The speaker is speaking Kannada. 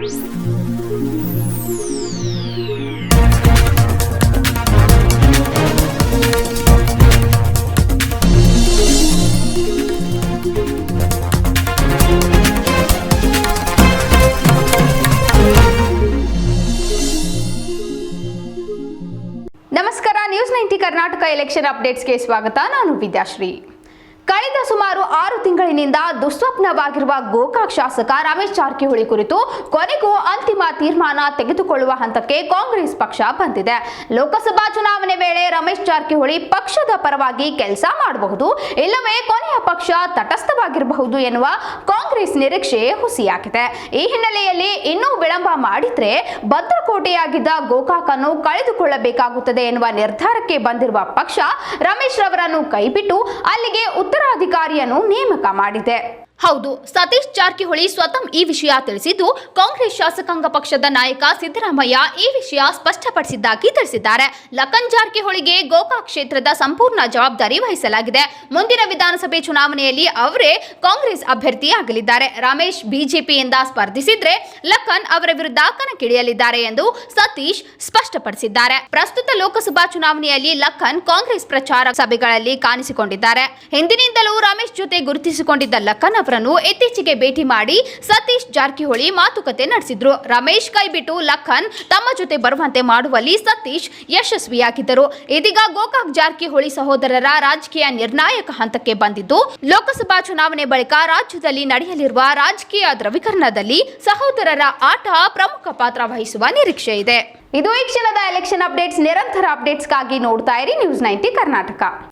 ನಮಸ್ಕಾರ ನ್ಯೂಸ್ ನೈಂಟಿ ಕರ್ನಾಟಕ ಎಲೆಕ್ಷನ್ ಅಪ್ಡೇಟ್ಸ್ಗೆ ಸ್ವಾಗತ ನಾನು ವಿದ್ಯಾಶ್ರೀ ಕಳೆದ ಸುಮಾರು ಆರು ತಿಂಗಳಿನಿಂದ ದುಸ್ವಪ್ನವಾಗಿರುವ ಗೋಕಾಕ್ ಶಾಸಕ ರಮೇಶ್ ಜಾರಕಿಹೊಳಿ ಕುರಿತು ಕೊನೆಗೂ ಅಂತಿಮ ತೀರ್ಮಾನ ತೆಗೆದುಕೊಳ್ಳುವ ಹಂತಕ್ಕೆ ಕಾಂಗ್ರೆಸ್ ಪಕ್ಷ ಬಂದಿದೆ. ಲೋಕಸಭಾ ಚುನಾವಣೆ ವೇಳೆ ರಮೇಶ್ ಜಾರಕಿಹೊಳಿ ಪಕ್ಷದ ಪರವಾಗಿ ಕೆಲಸ ಮಾಡಬಹುದು, ಇಲ್ಲವೇ ಕೊನೆಯ ಪಕ್ಷ ತಟಸ್ಥವಾಗಿರಬಹುದು ಎನ್ನುವ ಕಾಂಗ್ರೆಸ್ ನಿರೀಕ್ಷೆ ಹುಸಿಯಾಗಿದೆ. ಈ ಹಿನ್ನೆಲೆಯಲ್ಲಿ ಇನ್ನೂ ವಿಳಂಬ ಮಾಡಿದ್ರೆ ಭದ್ರಕೋಟೆಯಾಗಿದ್ದ ಗೋಕಾಕ್ ಅನ್ನು ಕಳೆದುಕೊಳ್ಳಬೇಕಾಗುತ್ತದೆ ಎನ್ನುವ ನಿರ್ಧಾರಕ್ಕೆ ಬಂದಿರುವ ಪಕ್ಷ ರಮೇಶ್ ರವರನ್ನು ಕೈಬಿಟ್ಟು ಅಲ್ಲಿಗೆ ಉತ್ತರಾಧಿಕಾರಿಯನ್ನು ನೇಮಕ ಮಾಡಿದೆ. ಹೌದು, ಸತೀಶ್ ಜಾರಕಿಹೊಳಿ ಸ್ವತಃ ಈ ವಿಷಯ ತಿಳಿಸಿದ್ದು, ಕಾಂಗ್ರೆಸ್ ಶಾಸಕಾಂಗ ಪಕ್ಷದ ನಾಯಕ ಸಿದ್ದರಾಮಯ್ಯ ಈ ವಿಷಯ ಸ್ಪಷ್ಟಪಡಿಸಿದ್ದಾಗಿ ತಿಳಿಸಿದ್ದಾರೆ. ಲಖನ್ ಜಾರಕಿಹೊಳಿಗೆ ಗೋಕಾಕ್ ಕ್ಷೇತ್ರದ ಸಂಪೂರ್ಣ ಜವಾಬ್ದಾರಿ ವಹಿಸಲಾಗಿದೆ. ಮುಂದಿನ ವಿಧಾನಸಭೆ ಚುನಾವಣೆಯಲ್ಲಿ ಅವರೇ ಕಾಂಗ್ರೆಸ್ ಅಭ್ಯರ್ಥಿಯಾಗಲಿದ್ದಾರೆ. ರಮೇಶ್ ಬಿಜೆಪಿಯಿಂದ ಸ್ಪರ್ಧಿಸಿದ್ರೆ ಲಖನ್ ಅವರ ವಿರುದ್ಧ ಕಣಕ್ಕಿಳಿಯಲಿದ್ದಾರೆ ಎಂದು ಸತೀಶ್ ಸ್ಪಷ್ಟಪಡಿಸಿದ್ದಾರೆ. ಪ್ರಸ್ತುತ ಲೋಕಸಭಾ ಚುನಾವಣೆಯಲ್ಲಿ ಲಖನ್ ಕಾಂಗ್ರೆಸ್ ಪ್ರಚಾರ ಸಭೆಗಳಲ್ಲಿ ಕಾಣಿಸಿಕೊಂಡಿದ್ದಾರೆ. ಹಿಂದಿನಿಂದಲೂ ರಮೇಶ್ ಜೊತೆ ಗುರುತಿಸಿಕೊಂಡಿದ್ದ ಲಖನ್ ಅವರನ್ನು ಇತ್ತೀಚೆಗೆ ಭೇಟಿ ಮಾಡಿ ಸತೀಶ್ ಜಾರಕಿಹೊಳಿ ಮಾತುಕತೆ ನಡೆಸಿದ್ರು. ರಮೇಶ್ ಕೈಬಿಟ್ಟು ಲಖನ್ ತಮ್ಮ ಜೊತೆ ಬರುವಂತೆ ಮಾಡುವಲ್ಲಿ ಸತೀಶ್ ಯಶಸ್ವಿಯಾಗಿದ್ದರು. ಇದೀಗ ಗೋಕಾಕ್ ಜಾರಕಿಹೊಳಿ ಸಹೋದರರ ರಾಜಕೀಯ ನಿರ್ಣಾಯಕ ಹಂತಕ್ಕೆ ಬಂದಿದ್ದು, ಲೋಕಸಭಾ ಚುನಾವಣೆ ಬಳಿಕ ರಾಜ್ಯದಲ್ಲಿ ನಡೆಯಲಿರುವ ರಾಜಕೀಯ ದ್ರವೀಕರಣದಲ್ಲಿ ಸಹೋದರರ ಆಟ ಪ್ರಮುಖ ಪಾತ್ರ ವಹಿಸುವ ನಿರೀಕ್ಷೆ ಇದೆ. ಇದು ಈ ಕ್ಷಣದ ಎಲೆಕ್ಷನ್ ಅಪ್ಡೇಟ್ಸ್ ನಿರಂತರ ಅಪ್ಡೇಟ್ಸ್ಗಾಗಿ ನೋಡ್ತಾ ಇರಿ ನ್ಯೂಸ್ ನೈಂಟಿ ಕರ್ನಾಟಕ.